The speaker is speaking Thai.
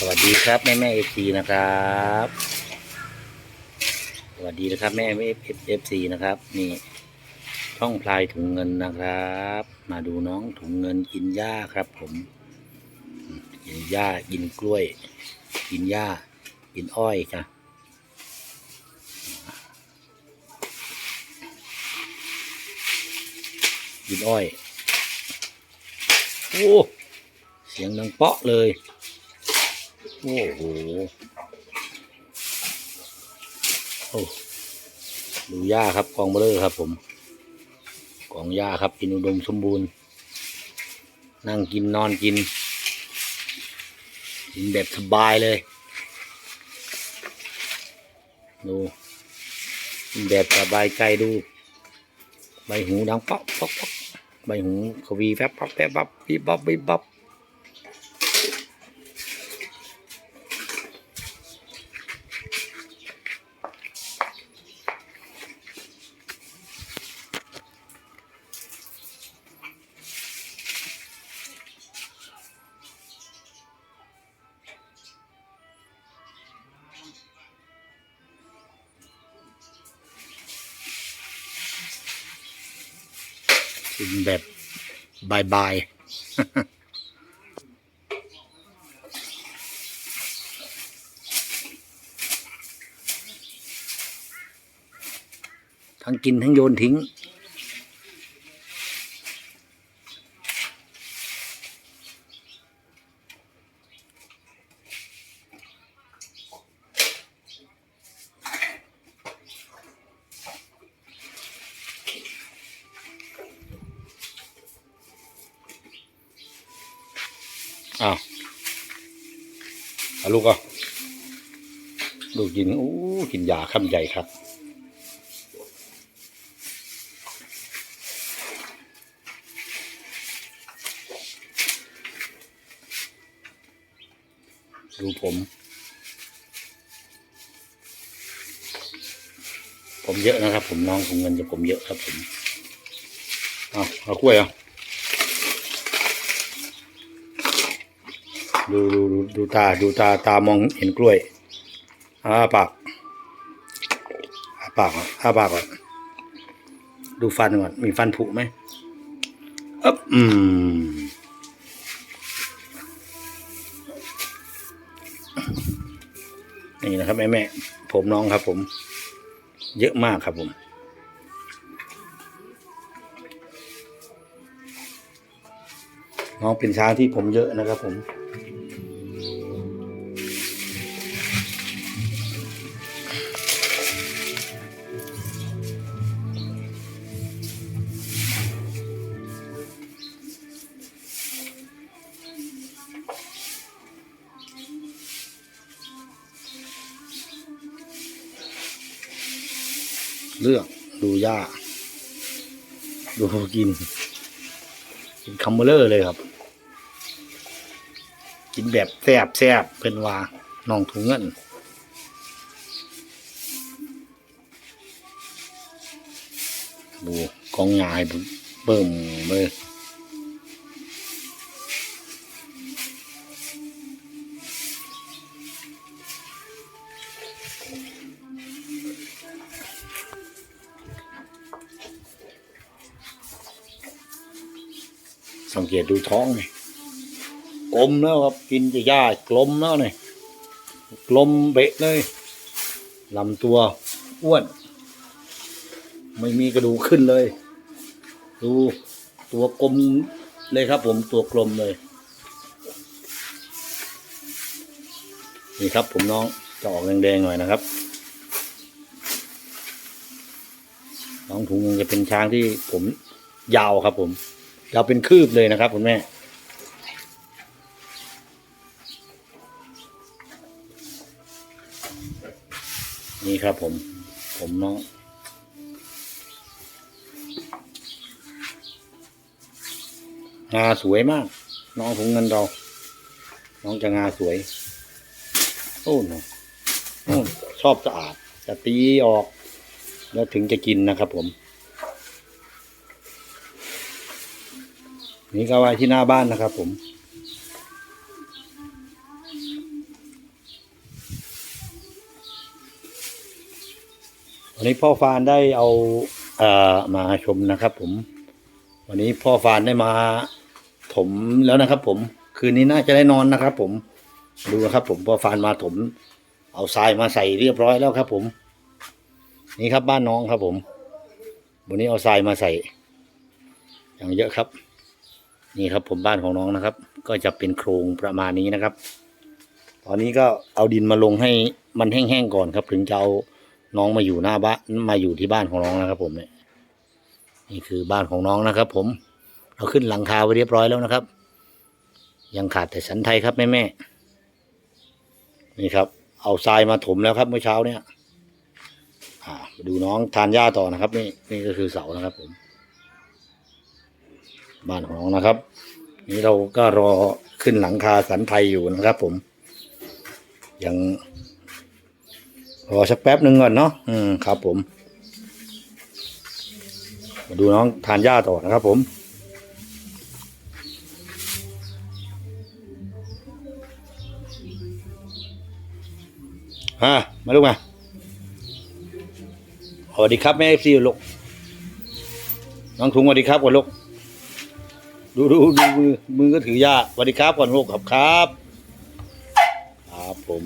สวัสดีครับแม่แม่เอฟซีนะครับ สวัสดีนะครับแม่แม่เอฟซีนะครับ นี่ช่องพลายถุงเงินนะครับ มาดูน้องถุงเงินกินหญ้าครับ ผมอืมกินหญ้ากินกล้วย กินหญ้ากินอ้อยจ้ะกินอ้อยโอ้เสียงดังเปาะเลย โอ้โหโอ้ดูหญ้าครับกองเบลอครับ ผมกองหญ้าครับ กินอุดมสมบูรณ์ นั่งกินนอนกิน กินแบบสบายเลย ดูกินแบบสบายใจดู ใบหูดังป๊อกป๊อกป๊อกใบหูกวีแฟบป๊บแฟบป๊บปีบป๊บปีบป๊บ กินแบบบายบายทั้งกินทั้งโยนทิ้ง เอาลูกอะลูกกินโอ้กินยาคำใหญ่ครับดูผม ผมเยอะนะครับ ผมน้องผมเงินจะผมเยอะครับผมเอาเอากล้วยเอา ดูดูดูดูตาดูตาตามองเห็นกล้วยอ้าปากอ้าปากอนอ้าปากก่อนดูฟันก่อนมีฟันผุไหมอ๊บอืมนี่นะครับแม่แม่ผมน้องครับผม เยอะมากครับผมน้องเป็นช้างที่ผมเยอะนะครับผม เลือกดูหญ้า ดูกิน กินคัมเบอร์เลยครับ กินแบบแซบแซบเป็นว่าน้องถุงเงินดูกองงายเบิ่มเลย สังเกตดูท้องไงกลมแล้วครับ กินจะยากลมแล้วนี่กลมเบะเลยลำตัวอ้วน ไม่มีกระดูกขึ้นเลย ดูตัวกลมเลยครับ ผมตัวกลมเลย นี่ครับ ผมน้องจะออกแดงๆหน่อยนะครับ น้องถุงเงินจะเป็นช้างที่ผมยาวครับผม ยาวเป็นคืบเลยนะครับคุณแม่ นี่ครับผม ผมน้องงาสวยมาก น้องถุงเงินเรา น้องจะงาสวย โอ้โหชอบสะอาด จะตีออก แล้วถึงจะกินนะครับผม นี่ก็ไว้ที่หน้าบ้านนะครับ ผม วันนี้พ่อฟานได้เอาเอ่อมาชมนะครับ ผม วันนี้พ่อฟานได้มาถมแล้วนะครับ ผม คืนนี้น่าจะได้นอนนะครับ ผม ดูนะครับ ผมพ่อฟานมาถม เอาทรายมาใส่เรียบร้อยแล้วครับ ผม นี่ครับบ้านน้องครับ ผม วันนี้เอาทรายมาใส่ อย่างเยอะครับ นี่ครับผมบ้านของน้องนะครับ ก็จะเป็นโครงประมาณนี้นะครับ ตอนนี้ก็เอาดินมาลงให้มันแห้งๆก่อนครับ ถึงจะเอาน้องมาอยู่หน้าบ้านมาอยู่ที่บ้านของน้องนะครับผมเนี่ยนี่คือบ้านของน้องนะครับ ผม เราขึ้นหลังคาไว้เรียบร้อยแล้วนะครับ ยังขาดแต่สันไทยครับแม่แม่นี่ครับ เอาทรายมาถมแล้วครับเมื่อเช้าเนี่ยดูน้องทานหญ้าต่อนะครับ นี่นี่ก็คือเสานะครับผม บ้านของน้องนะครับ นี่เราก็รอขึ้นหลังคาสันไทยอยู่นะครับ ผม ยังรอสักแป๊บหนึ่งก่อนเนาะอืมครับ ผม มาดูน้องทานหญ้าต่อนะครับ ผมอ่ามาลูกมาสวัสดีครับแม่เอฟซีลูกน้องถุงสวัสดีครับก่อนลูก ดูดูดูมือมือก็ถือยาสวัสดีครับก่อนลูกครับครับ ครับผม